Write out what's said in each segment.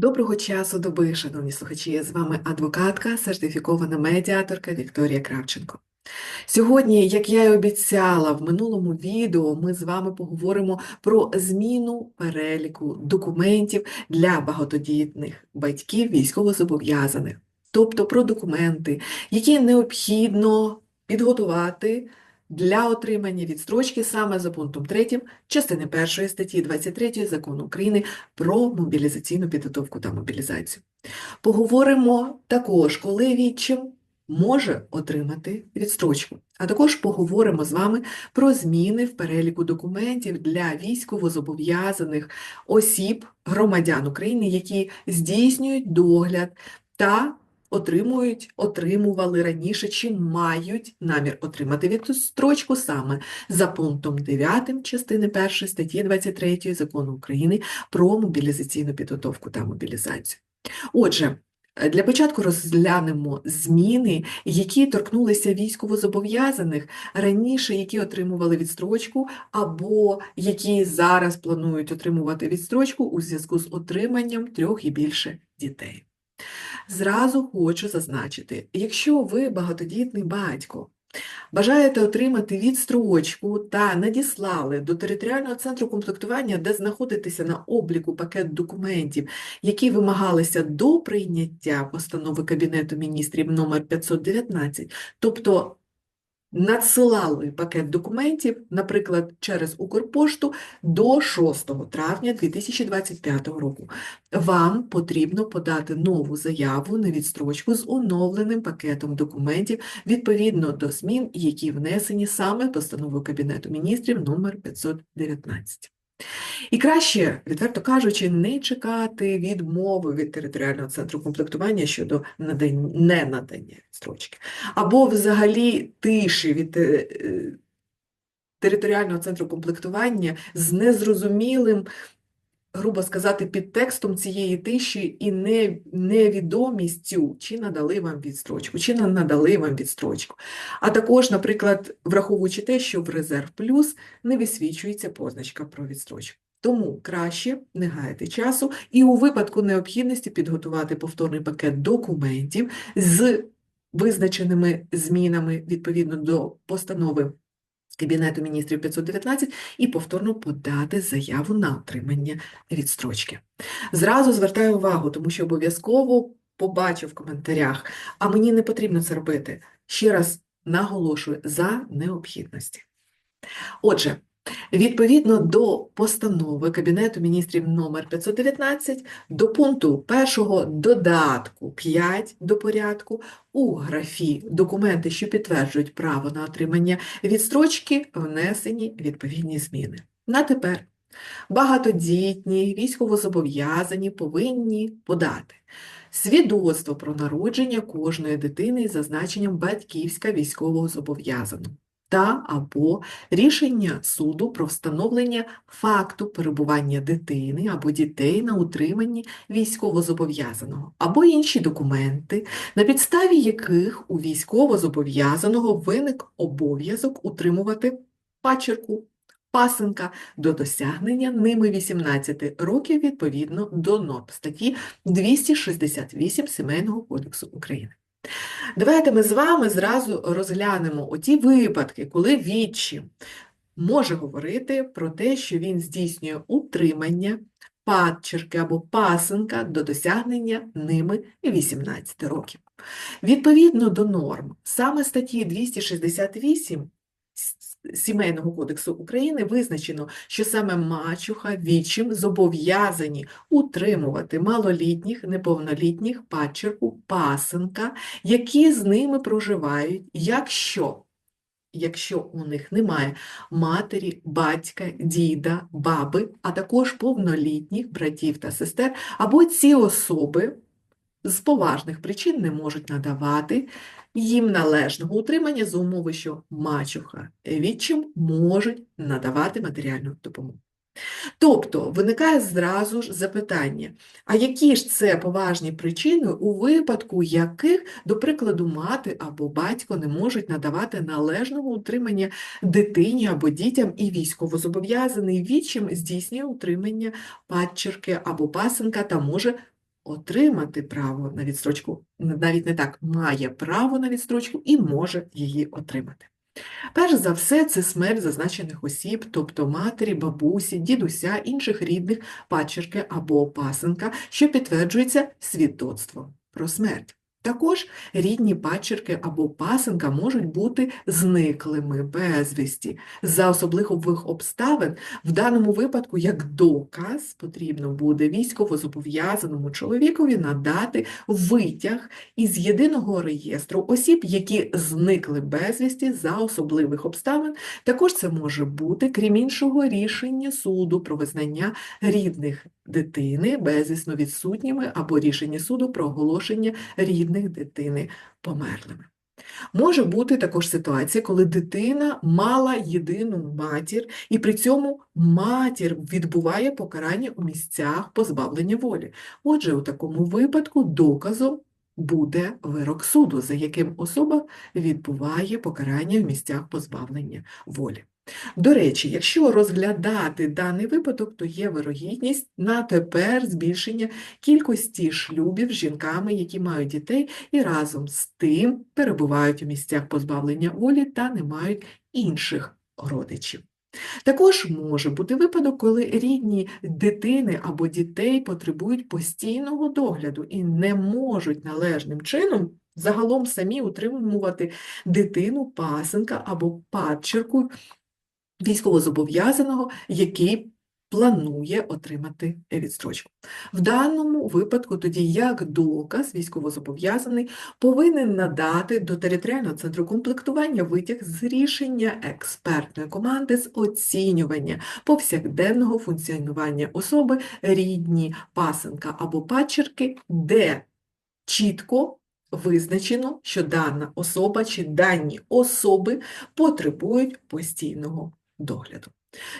Доброго часу доби, шановні слухачі! З вами адвокатка, сертифікована медіаторка Вікторія Кравченко. Сьогодні, як я і обіцяла в минулому відео, ми з вами поговоримо про зміну переліку документів для багатодітних батьків військовозобов'язаних, тобто про документи, які необхідно підготувати для отримання відстрочки саме за пунктом 3 частини 1 статті 23 Закону України про мобілізаційну підготовку та мобілізацію. Поговоримо також, коли відчим може отримати відстрочку. А також поговоримо з вами про зміни в переліку документів для військовозобов'язаних осіб, громадян України, які здійснюють догляд та отримують, отримували раніше чи мають намір отримати відстрочку саме за пунктом 9 частини 1 статті 23 Закону України про мобілізаційну підготовку та мобілізацію. Отже, для початку розглянемо зміни, які торкнулися військовозобов'язаних раніше, які отримували відстрочку, або які зараз планують отримувати відстрочку у зв'язку з отриманням трьох і більше дітей. Зразу хочу зазначити, якщо ви багатодітний батько, бажаєте отримати відстрочку та надіслали до територіального центру комплектування, де знаходитеся на обліку пакет документів, які вимагалися до прийняття постанови Кабінету міністрів номер 519, тобто надсилали пакет документів, наприклад, через Укрпошту до 6 травня 2025 року. Вам потрібно подати нову заяву на відстрочку з оновленим пакетом документів відповідно до змін, які внесені саме постановою Кабінету міністрів номер 519. І краще, відверто кажучи, не чекати відмови від територіального центру комплектування щодо надання, ненадання відстрочки, або взагалі тиші від е, територіального центру комплектування з незрозумілим, грубо сказати, підтекстом цієї тиші і не, невідомістю, чи надали вам відстрочку, чи не надали вам відстрочку. А також, наприклад, враховуючи те, що в резерв плюс не висвічується позначка про відстрочку. Тому краще не гаяти часу і у випадку необхідності підготувати повторний пакет документів з визначеними змінами відповідно до постанови Кабінету міністрів 519 і повторно подати заяву на отримання відстрочки. Зразу звертаю увагу, тому що обов'язково побачу в коментарях, а мені не потрібно це робити. Ще раз наголошую за необхідності. Отже, Відповідно до постанови Кабінету міністрів номер 519 до пункту першого додатку 5 до порядку у графі «Документи, що підтверджують право на отримання відстрочки» внесені відповідні зміни. На тепер багатодітні військовозобов'язані повинні подати свідоцтво про народження кожної дитини із зазначенням батьківська військового зобов'язаного та або рішення суду про встановлення факту перебування дитини або дітей на утриманні військовозобов'язаного, або інші документи, на підставі яких у військовозобов'язаного виник обов'язок утримувати пачерку, пасенка до досягнення ними 18 років відповідно до норм статті 268 Сімейного кодексу України. Давайте ми з вами зразу розглянемо оті випадки, коли відчі може говорити про те, що він здійснює утримання падчерки або пасенка до досягнення ними 18 років. Відповідно до норм, саме статті 268 Сімейного кодексу України визначено, що саме мачуха, відчим зобов'язані утримувати малолітніх, неповнолітніх падчерку, пасенка, які з ними проживають, якщо якщо у них немає матері, батька, діда, баби, а також повнолітніх братів та сестер, або ці особи з поважних причин не можуть надавати їм належного утримання за умови, що мачуха відчим можуть надавати матеріальну допомогу. Тобто виникає зразу ж запитання, а які ж це поважні причини, у випадку яких, до прикладу, мати або батько не можуть надавати належного утримання дитині або дітям і військовозобов'язаний відчим здійснює утримання падчерки або пасенка та може отримати право на відстрочку, навіть не так, має право на відстрочку і може її отримати. Перш за все, це смерть зазначених осіб, тобто матері, бабусі, дідуся, інших рідних, пачерки або пасенка, що підтверджується свідоцтвом про смерть. Також рідні падчерки або пасенка можуть бути зниклими безвісті. За особливих обставин в даному випадку, як доказ, потрібно буде військовозобов'язаному чоловікові надати витяг із єдиного реєстру осіб, які зникли безвісті за особливих обставин. Також це може бути, крім іншого, рішення суду про визнання рідних дитини безвісно відсутніми або рішення суду про оголошення рідних дитини померлими. Може бути також ситуація, коли дитина мала єдину матір, і при цьому матір відбуває покарання у місцях позбавлення волі. Отже, у такому випадку доказом буде вирок суду, за яким особа відбуває покарання в місцях позбавлення волі. До речі, якщо розглядати даний випадок, то є вирогідність на тепер збільшення кількості шлюбів з жінками, які мають дітей і разом з тим перебувають у місцях позбавлення волі та не мають інших родичів. Також може бути випадок, коли рідні дитини або дітей потребують постійного догляду і не можуть належним чином загалом самі утримувати дитину, пасенка або падчерку військовозобов'язаного, який планує отримати відстрочку. В даному випадку тоді як доказ військовозобов'язаний повинен надати до територіального центру комплектування витяг з рішення експертної команди з оцінювання повсякденного функціонування особи, рідні, пасенка або падчерки, де чітко визначено, що дана особа чи дані особи потребують постійного догляду.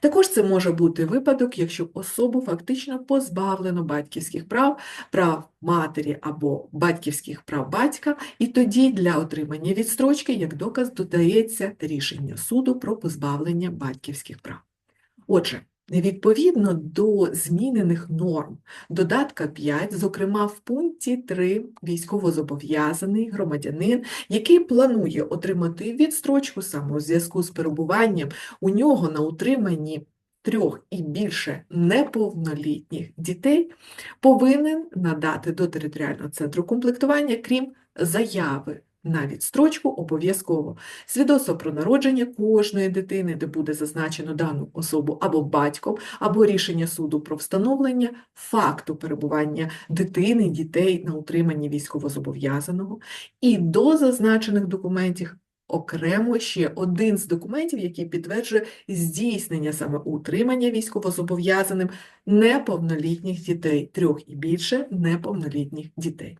Також це може бути випадок, якщо особу фактично позбавлено батьківських прав, прав матері або батьківських прав батька, і тоді для отримання відстрочки як доказ додається рішення суду про позбавлення батьківських прав. Отже, Відповідно до змінених норм додатка 5, зокрема в пункті 3 військовозобов'язаний громадянин, який планує отримати відстрочку саме у зв'язку з перебуванням у нього на утриманні трьох і більше неповнолітніх дітей, повинен надати до територіального центру комплектування, крім заяви на відстрочку обов'язково свідоцтво про народження кожної дитини, де буде зазначено дану особу або батьком, або рішення суду про встановлення факту перебування дитини, дітей на утриманні військовозобов'язаного, і до зазначених документів. Окремо ще один з документів, який підтверджує здійснення саме утримання військовозобов'язаним неповнолітніх дітей, трьох і більше неповнолітніх дітей.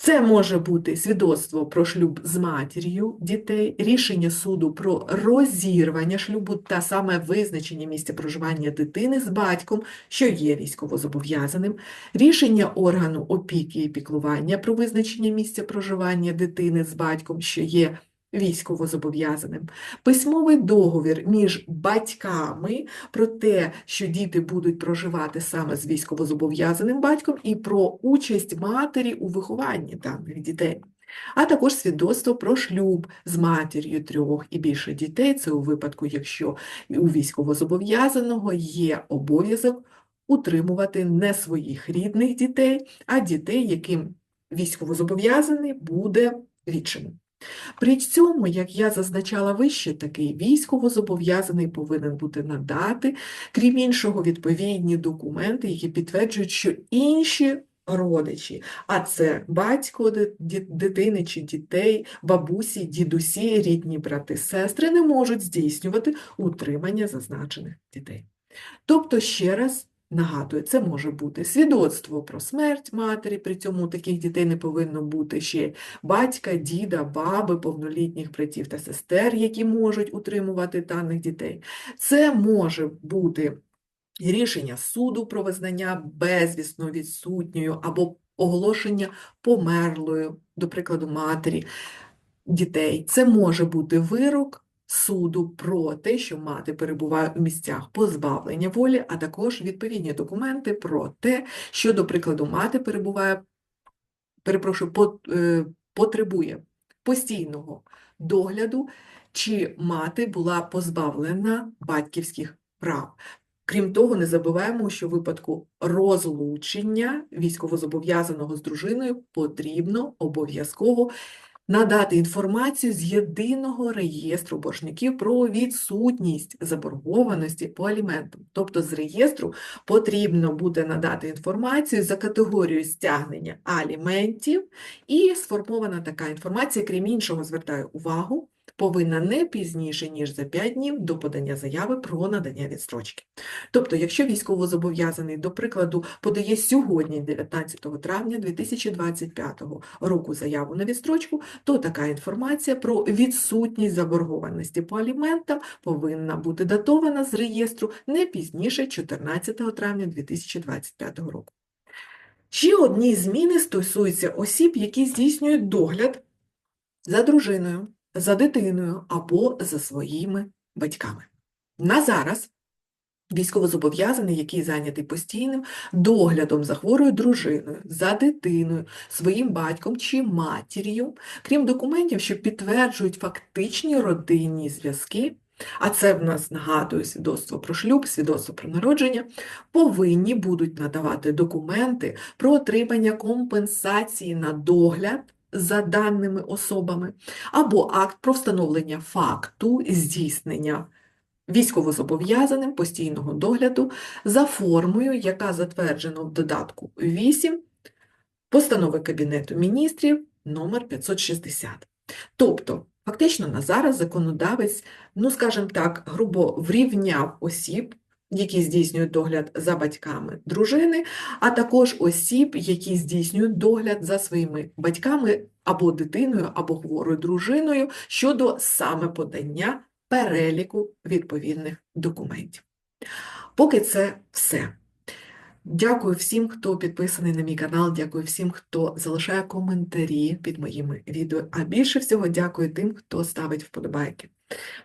Це може бути свідоцтво про шлюб з матір'ю дітей, рішення суду про розірвання шлюбу та саме визначення місця проживання дитини з батьком, що є військовозобов'язаним, рішення органу опіки і піклування про визначення місця проживання дитини з батьком, що є військовозобов'язаним, письмовий договір між батьками про те, що діти будуть проживати саме з військовозобов'язаним батьком, і про участь матері у вихованні даних дітей. А також свідоцтво про шлюб з матір'ю трьох і більше дітей, це у випадку, якщо у військовозобов'язаного є обов'язок утримувати не своїх рідних дітей, а дітей, яким військовозобов'язаний буде рідшим. При цьому, як я зазначала вище, такий військовозобов'язаний повинен бути надати, крім іншого, відповідні документи, які підтверджують, що інші родичі, а це батько дитини чи дітей, бабусі, дідусі, рідні брати, сестри не можуть здійснювати утримання зазначених дітей. Тобто, ще раз Нагадую, це може бути свідоцтво про смерть матері, при цьому таких дітей не повинно бути ще батька, діда, баби, повнолітніх братів та сестер, які можуть утримувати даних дітей. Це може бути рішення суду про визнання безвісно відсутньою або оголошення померлою, до прикладу, матері дітей. Це може бути вирок суду про те, що мати перебуває у місцях позбавлення волі, а також відповідні документи про те, що, до прикладу, мати перебуває, перепрошую, е, потребує постійного догляду, чи мати була позбавлена батьківських прав. Крім того, не забуваємо, що в випадку розлучення військовозобов'язаного з дружиною потрібно обов'язково надати інформацію з єдиного реєстру боржників про відсутність заборгованості по аліментам. Тобто з реєстру потрібно буде надати інформацію за категорією стягнення аліментів, і сформована така інформація, крім іншого, звертаю увагу, повинна не пізніше, ніж за 5 днів до подання заяви про надання відстрочки. Тобто, якщо військовозобов'язаний, до прикладу, подає сьогодні, 19 травня 2025 року, заяву на відстрочку, то така інформація про відсутність заборгованості по аліментам повинна бути датована з реєстру не пізніше 14 травня 2025 року. Ще одні зміни стосуються осіб, які здійснюють догляд за дружиною, за дитиною або за своїми батьками. На зараз військовозобов'язаний, який зайнятий постійним доглядом за хворою дружиною, за дитиною, своїм батьком чи матір'ю, крім документів, що підтверджують фактичні родинні зв'язки, а це в нас, нагадую, свідоцтво про шлюб, свідоцтво про народження, повинні будуть надавати документи про отримання компенсації на догляд за даними особами, або акт про встановлення факту здійснення військовозобов'язаним постійного догляду за формою, яка затверджена в додатку 8 постанови Кабінету міністрів номер 560. Тобто, фактично на зараз законодавець, ну скажімо так, грубо врівняв осіб, які здійснюють догляд за батьками дружини, а також осіб, які здійснюють догляд за своїми батьками або дитиною, або хворою дружиною щодо саме подання переліку відповідних документів. Поки це все. Дякую всім, хто підписаний на мій канал, дякую всім, хто залишає коментарі під моїми відео, а більше всього дякую тим, хто ставить вподобайки.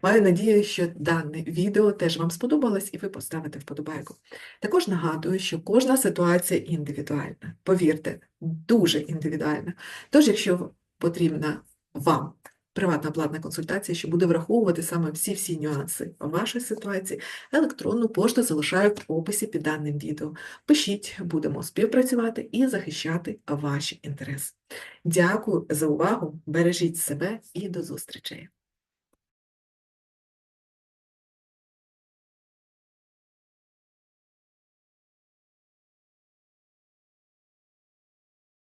Маю надію, що дане відео теж вам сподобалось і ви поставите вподобайку. Також нагадую, що кожна ситуація індивідуальна. Повірте, дуже індивідуальна. Тож, якщо потрібна вам приватна платна консультація, що буде враховувати саме всі-всі нюанси вашої ситуації, електронну пошту залишаю в описі під даним відео. Пишіть, будемо співпрацювати і захищати ваші інтереси. Дякую за увагу, бережіть себе і до зустрічей!